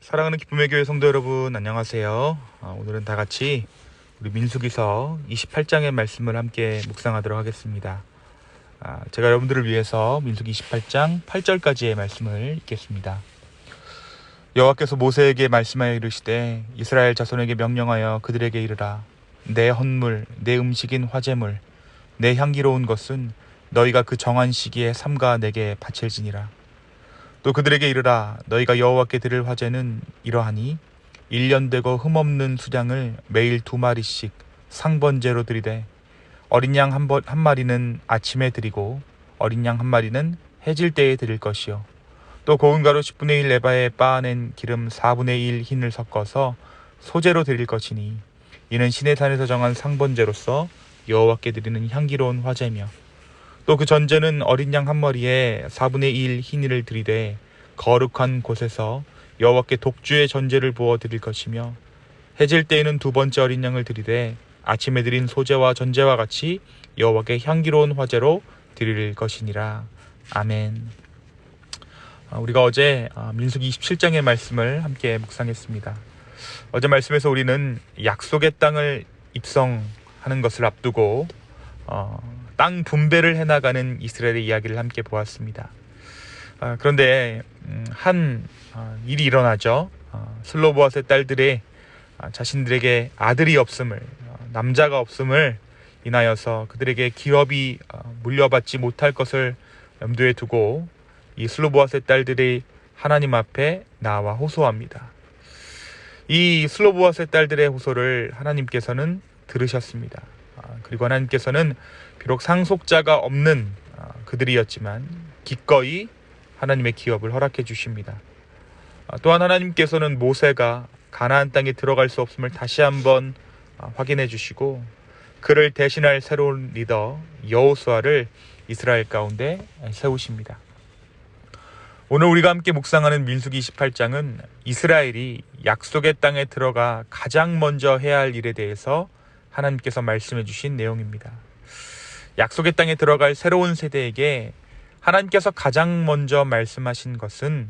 사랑하는 기쁨의 교회 성도 여러분 안녕하세요. 아, 오늘은 다 같이 우리 민수기서 28장의 말씀을 함께 묵상하도록 하겠습니다. 아, 제가 여러분들을 위해서 민수기 28장 8절까지의 말씀을 읽겠습니다. 여호와께서 모세에게 말씀하여 이르시되 이스라엘 자손에게 명령하여 그들에게 이르라 내 헌물 내 음식인 화제물 내 향기로운 것은 너희가 그 정한 시기에 삼가 내게 바칠지니라 또 그들에게 이르라 너희가 여호와께 드릴 화제는 이러하니 1년 되고 흠없는 수량을 매일 두 마리씩 상번제로 드리되 어린 양 한 한 마리는 아침에 드리고 어린 양 한 마리는 해질 때에 드릴 것이요. 또 고운 가루 10분의 1 레바에 빻아낸 기름 4분의 1 흰을 섞어서 소재로 드릴 것이니 이는 신의 산에서 정한 상번제로서 여호와께 드리는 향기로운 화제며 또 그 전제는 어린 양 한 마리에 4분의 1 흰이를 들이되 거룩한 곳에서 여호와께 독주의 전제를 부어 드릴 것이며 해질 때에는 두 번째 어린 양을 들이되 아침에 드린 소제와 전제와 같이 여호와께 향기로운 화제로 드릴 것이니라 아멘. 아, 우리가 어제 아, 민수기 27장의 말씀을 함께 묵상했습니다. 어제 말씀에서 우리는 약속의 땅을 입성하는 것을 앞두고 어, 땅 분배를 해나가는 이스라엘의 이야기를 함께 보았습니다. 아, 그런데 음, 한 아, 일이 일어나죠. 어, 슬로보아스의 딸들의 아, 자신들에게 아들이 없음을 어, 남자가 없음을 인하여서 그들에게 기업이 어, 물려받지 못할 것을 염두에 두고 이 슬로보아스의 딸들이 하나님 앞에 나와 호소합니다. 이 슬로보아스의 딸들의 호소를 하나님께서는 들으셨습니다. 아, 그리고 하나님께서는 비록 상속자가 없는 아, 그들이었지만 기꺼이 하나님의 기업을 허락해 주십니다. 아, 또한 하나님께서는 모세가 가나안 땅에 들어갈 수 없음을 다시 한번 아, 확인해 주시고 그를 대신할 새로운 리더 여호수아를 이스라엘 가운데 세우십니다. 오늘 우리가 함께 묵상하는 민수기 28장은 이스라엘이 약속의 땅에 들어가 가장 먼저 해야 할 일에 대해서 하나님께서 말씀해 주신 내용입니다. 약속의 땅에 들어갈 새로운 세대에게 하나님께서 가장 먼저 말씀하신 것은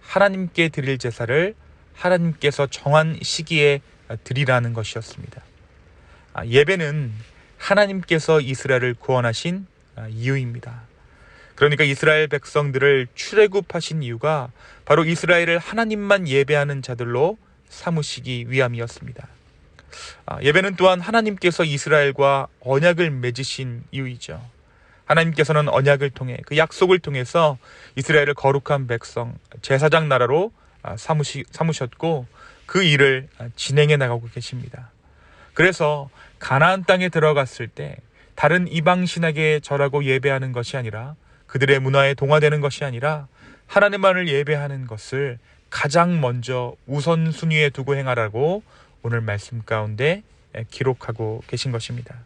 하나님께 드릴 제사를 하나님께서 정한 시기에 드리라는 것이었습니다. 아, 예배는 하나님께서 이스라엘을 구원하신 아, 이유입니다. 그러니까 이스라엘 백성들을 출애굽하신 이유가 바로 이스라엘을 하나님만 예배하는 자들로 삼으시기 위함이었습니다. 아, 예배는 또한 하나님께서 이스라엘과 언약을 맺으신 이유이죠. 하나님께서는 언약을 통해 그 약속을 통해서 이스라엘을 거룩한 백성, 제사장 나라로 아, 삼으시, 삼으셨고 그 일을 아, 진행해 나가고 계십니다. 그래서 가나안 땅에 들어갔을 때 다른 이방 신에게 절하고 예배하는 것이 아니라 그들의 문화에 동화되는 것이 아니라 하나님만을 예배하는 것을 가장 먼저 우선순위에 두고 행하라고 오늘 말씀 가운데 기록하고 계신 것입니다.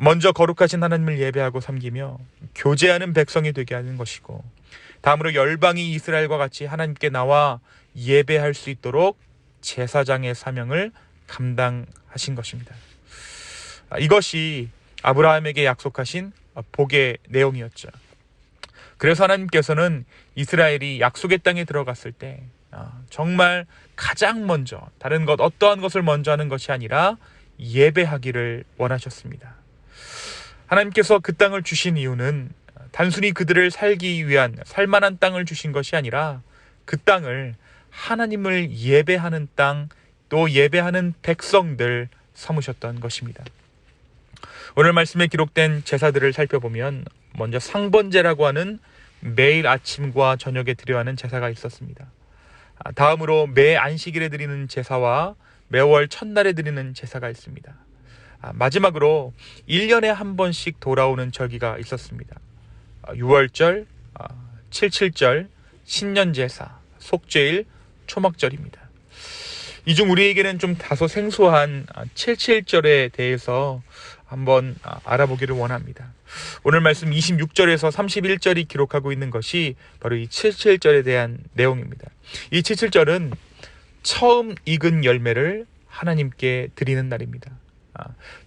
먼저 거룩하신 하나님을 예배하고 섬기며 교제하는 백성이 되게 하는 것이고 다음으로 열방이 이스라엘과 같이 하나님께 나와 예배할 수 있도록 제사장의 사명을 감당하신 것입니다. 이것이 아브라함에게 약속하신 복의 내용이었죠. 그래서 하나님께서는 이스라엘이 약속의 땅에 들어갔을 때 정말 가장 먼저 다른 것 어떠한 것을 먼저 하는 것이 아니라 예배하기를 원하셨습니다. 하나님께서 그 땅을 주신 이유는 단순히 그들을 살기 위한 살만한 땅을 주신 것이 아니라 그 땅을 하나님을 예배하는 땅, 또 예배하는 백성들 삼으셨던 것입니다. 오늘 말씀에 기록된 제사들을 살펴보면 먼저 상번제라고 하는 매일 아침과 저녁에 드려야 하는 제사가 있었습니다. 아, 다음으로 매 안식일에 드리는 제사와 매월 첫날에 드리는 제사가 있습니다. 아, 마지막으로 1년에 한 번씩 돌아오는 절기가 있었습니다. 6월절, 아, 77절, 신년제사, 속죄일, 초막절입니다. 이 중 우리에게는 좀 다소 생소한 77절에 대해서 한번 알아보기를 원합니다. 오늘 말씀 26절에서 31절이 기록하고 있는 것이 바로 이 77절에 대한 내용입니다. 이 77절은 처음 익은 열매를 하나님께 드리는 날입니다.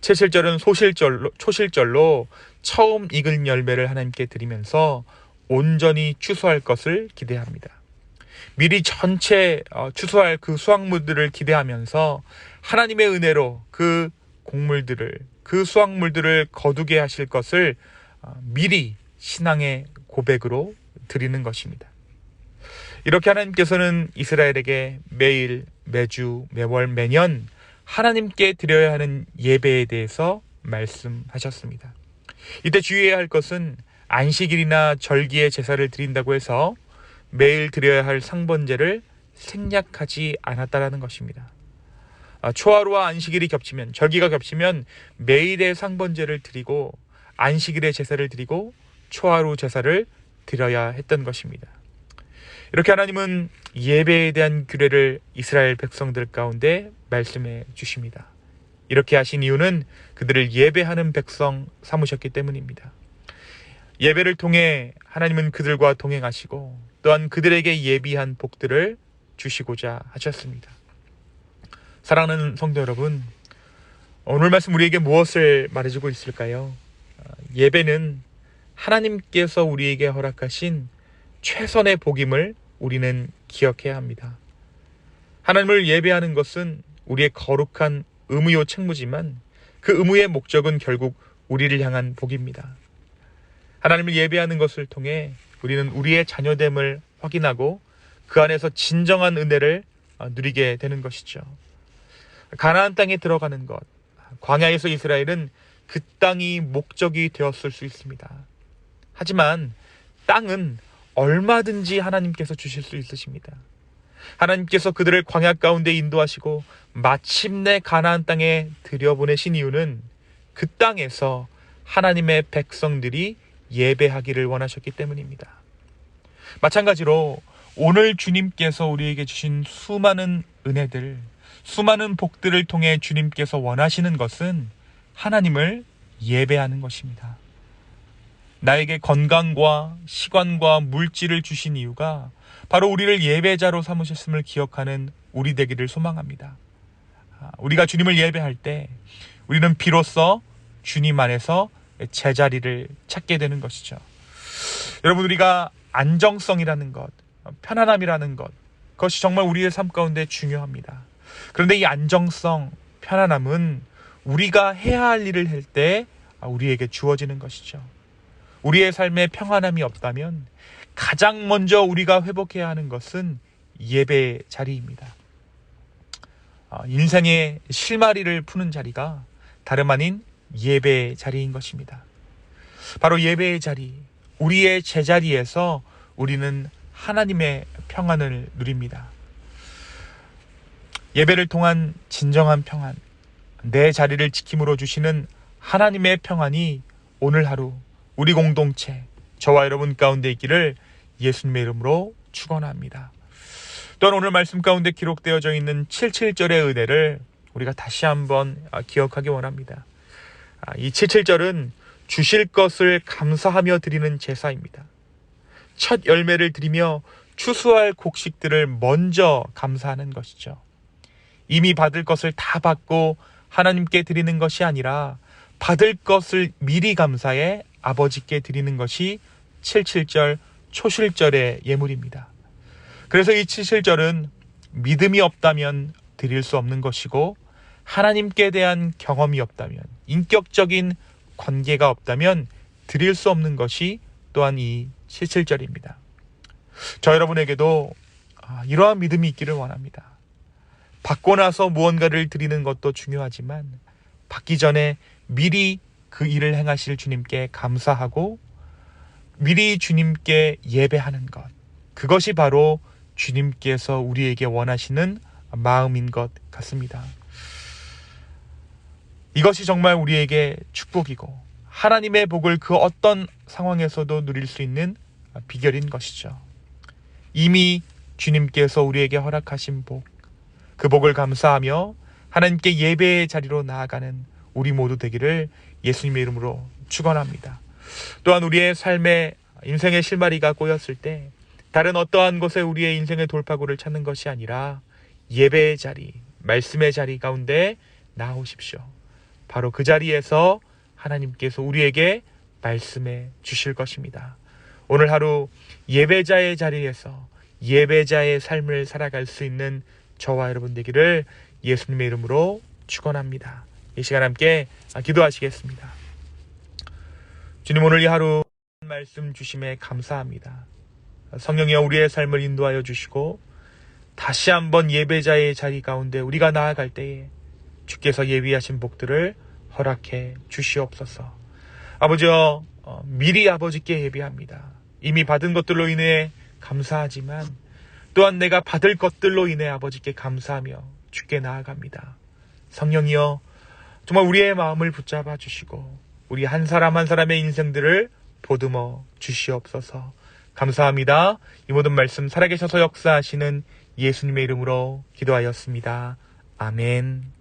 77절은 소실절로, 초실절로 처음 익은 열매를 하나님께 드리면서 온전히 추수할 것을 기대합니다. 미리 전체 어, 추수할 그 수확물들을 기대하면서 하나님의 은혜로 그 곡물들을 그 수확물들을 거두게 하실 것을 어, 미리 신앙의 고백으로 드리는 것입니다. 이렇게 하나님께서는 이스라엘에게 매일, 매주, 매월, 매년 하나님께 드려야 하는 예배에 대해서 말씀하셨습니다. 이때 주의해야 할 것은 안식일이나 절기의 제사를 드린다고 해서 매일 드려야 할 상번제를 생략하지 않았다라는 것입니다. 아, 초하루와 안식일이 겹치면 절기가 겹치면 매일의 상번제를 드리고 안식일의 제사를 드리고 초하루 제사를 드려야 했던 것입니다. 이렇게 하나님은 예배에 대한 규례를 이스라엘 백성들 가운데 말씀해 주십니다. 이렇게 하신 이유는 그들을 예배하는 백성 삼으셨기 때문입니다. 예배를 통해 하나님은 그들과 동행하시고 또한 그들에게 예비한 복들을 주시고자 하셨습니다. 사랑하는 성도 여러분, 오늘 말씀 우리에게 무엇을 말해주고 있을까요? 예배는 하나님께서 우리에게 허락하신 최선의 복임을 우리는 기억해야 합니다. 하나님을 예배하는 것은 우리의 거룩한 의무요 책무지만 그 의무의 목적은 결국 우리를 향한 복입니다. 하나님을 예배하는 것을 통해 우리는 우리의 자녀됨을 확인하고 그 안에서 진정한 은혜를 어, 누리게 되는 것이죠. 가나안 땅에 들어가는 것, 광야에서 이스라엘은 그 땅이 목적이 되었을 수 있습니다. 하지만 땅은 얼마든지 하나님께서 주실 수 있으십니다. 하나님께서 그들을 광야 가운데 인도하시고 마침내 가나안 땅에 들여보내신 이유는 그 땅에서 하나님의 백성들이 예배하기를 원하셨기 때문입니다. 마찬가지로 오늘 주님께서 우리에게 주신 수많은 은혜들, 수많은 복들을 통해 주님께서 원하시는 것은 하나님을 예배하는 것입니다. 나에게 건강과 시간과 물질을 주신 이유가 바로 우리를 예배자로 삼으셨음을 기억하는 우리 되기를 소망합니다. 아, 우리가 주님을 예배할 때 우리는 비로소 주님 안에서 제자리를 찾게 되는 것이죠. 여러분 우리가 안정성이라는 것, 편안함이라는 것, 그것이 정말 우리의 삶 가운데 중요합니다. 그런데 이 안정성, 편안함은 우리가 해야 할 일을 할 때 우리에게 주어지는 것이죠. 우리의 삶에 평안함이 없다면 가장 먼저 우리가 회복해야 하는 것은 예배 자리입니다. 아, 인생의 실마리를 푸는 자리가 다름 아닌 예배 자리인 것입니다. 바로 예배의 자리, 우리의 제자리에서 우리는 하나님의 평안을 누립니다. 예배를 통한 진정한 평안, 내 자리를 지킴으로 주시는 하나님의 평안이 오늘 하루 우리 공동체, 저와 여러분 가운데 있기를 예수님의 이름으로 축원합니다. 또한 오늘 말씀 가운데 기록되어져 있는 77절의 은혜를 우리가 다시 한번 기억하기 원합니다. 아, 이 77절은 주실 것을 감사하며 드리는 제사입니다. 첫 열매를 드리며 추수할 곡식들을 먼저 감사하는 것이죠. 이미 받을 것을 다 받고 하나님께 드리는 것이 아니라 받을 것을 미리 감사해 아버지께 드리는 것이 77절 초실절의 예물입니다. 그래서 이 77절은 믿음이 없다면 드릴 수 없는 것이고 하나님께 대한 경험이 없다면 인격적인 관계가 없다면 드릴 수 없는 것이 또한 이 77절입니다. 저 여러분에게도 아, 이러한 믿음이 있기를 원합니다. 받고 나서 무언가를 드리는 것도 중요하지만 받기 전에 미리 그 일을 행하실 주님께 감사하고 미리 주님께 예배하는 것. 그것이 바로 주님께서 우리에게 원하시는 마음인 것 같습니다. 이것이 정말 우리에게 축복이고 하나님의 복을 그 어떤 상황에서도 누릴 수 있는 비결인 것이죠. 이미 주님께서 우리에게 허락하신 복, 그 복을 감사하며 하나님께 예배의 자리로 나아가는 우리 모두 되기를 예수님의 이름으로 축원합니다. 또한 우리의 삶에 인생의 실마리가 꼬였을 때 다른 어떠한 곳에 우리의 인생의 돌파구를 찾는 것이 아니라 예배의 자리, 말씀의 자리 가운데 나오십시오. 바로 그 자리에서 하나님께서 우리에게 말씀해 주실 것입니다. 오늘 하루 예배자의 자리에서 예배자의 삶을 살아갈 수 있는 저와 여러분 되기를 예수님의 이름으로 축원합니다. 이 시간 함께 기도하시겠습니다. 주님 오늘 이 하루 말씀 주심에 감사합니다. 성령이여 우리의 삶을 인도하여 주시고 다시 한번 예배자의 자리 가운데 우리가 나아갈 때에 주께서 예비하신 복들을 허락해 주시옵소서. 아버지여 어, 미리 아버지께 예비합니다. 이미 받은 것들로 인해 감사하지만 또한 내가 받을 것들로 인해 아버지께 감사하며 주께 나아갑니다. 성령이여 정말 우리의 마음을 붙잡아 주시고 우리 한 사람 한 사람의 인생들을 보듬어 주시옵소서. 감사합니다. 이 모든 말씀 살아계셔서 역사하시는 예수님의 이름으로 기도하였습니다. 아멘.